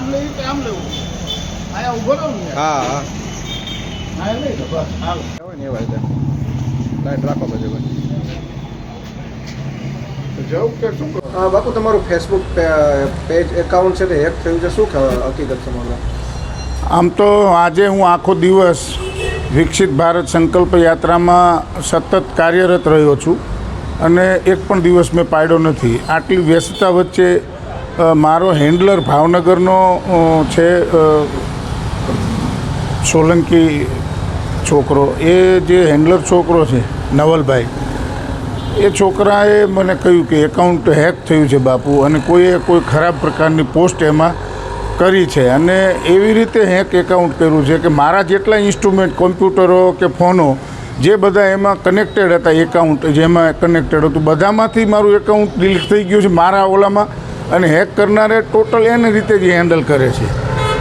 આમ લેવી કે આમ લેવું. આયા ઊભો રહું ને. હા હા. હા લઈ લો બસ હાલો. હોય ને એવા લાઈટ રાખો ભાઈ જવું કે શું કરો? બાપુ તમારું ફેસબુક પેજ એકાઉન્ટ છે તે હેક થયું છે. શું ખ- હકીકત તમારું? આમ તો આજે હું આખો દિવસ વિકસિત ભારત સંકલ્પ યાત્રામાં સતત કાર્યરત રહ્યો છું અને એક પણ દિવસ મેં પાડ્યો નથી. આટલી વ્યસ્તતા વચ્ચે મારો હેન્ડલર ભાવનગરનો છે સોલંકી છોકરો. એ જે હેન્ડલર છોકરો છે, નવલભાઈ, એ છોકરાએ મને કહ્યું કે એકાઉન્ટ હેક થયું છે બાપુ અને કોઈએ કોઈ ખરાબ પ્રકારની પોસ્ટ એમાં કરી છે. અને એવી રીતે હેક એકાઉન્ટ કર્યું છે કે મારા જેટલા ઇન્સ્ટ્રુમેન્ટ, કોમ્પ્યુટરો કે ફોનો જે બધા એમાં કનેક્ટેડ હતા, એકાઉન્ટ જેમાં કનેક્ટેડ હતું, બધામાંથી મારું એકાઉન્ટ ડિલીટ થઈ ગયું છે. મારા ઓલામાં અને હેક કરનારે ટોટલ એની રીતે જ હેન્ડલ કરે છે.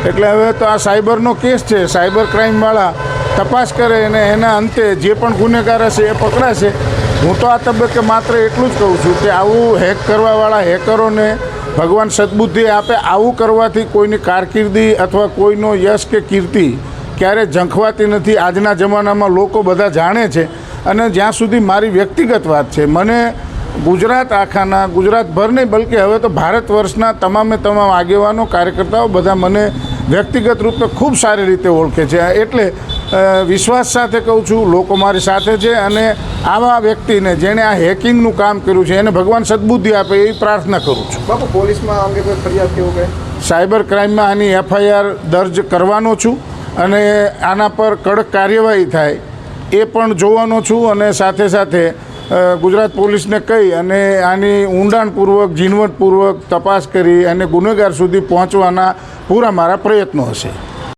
એટલે હવે તો આ સાયબરનો કેસ છે. સાયબર ક્રાઇમવાળા તપાસ કરે અને એના અંતે જે પણ ગુનેગાર હશે એ પકડાશે. હું તો આ તબક્કે માત્ર એટલું જ કહું છું કે આવું હેક કરવાવાળા હેકરોને ભગવાન સદબુદ્ધિ આપે આવું કરવાથી કોઈની કારકિર્દી અથવા કોઈનો યશ કે કીર્તિ ક્યારે ઝંખવાતી નથી. આજના જમાનામાં લોકો બધા જાણે છે. અને જ્યાં સુધી મારી વ્યક્તિગત વાત છે, મને ગુજરાત આખાના ગુજરાતભર નહીં બલકે હવે તો ભારત વર્ષના તમામે તમામ આગેવાનો કાર્યકર્તાઓ બધા મને વ્યક્તિગત રૂપે ખૂબ સારી રીતે ઓળખે છે. એટલે વિશ્વાસ સાથે કહું છું લોકો મારી સાથે છે અને આવા વ્યક્તિને જેણે આ હેકિંગનું કામ કર્યું છે એને ભગવાન સદબુદ્ધિ આપે એવી પ્રાર્થના કરું છું. બાપુ પોલીસમાં અંગે કોઈ ફરિયાદ કેવું કહે સાયબર ક્રાઇમમાં આની એફઆઈઆર દર્જ કરવાનો છું અને આના પર કડક કાર્યવાહી થાય એ પણ જોવાનો છું અને સાથે સાથે ગુજરાત પોલીસને કહી અને આની ઊંડાણપૂર્વક, ઝીણવટપૂર્વક તપાસ કરી અને ગુનેગાર સુધી પહોંચવાના પૂરા મારા પ્રયત્નો હશે.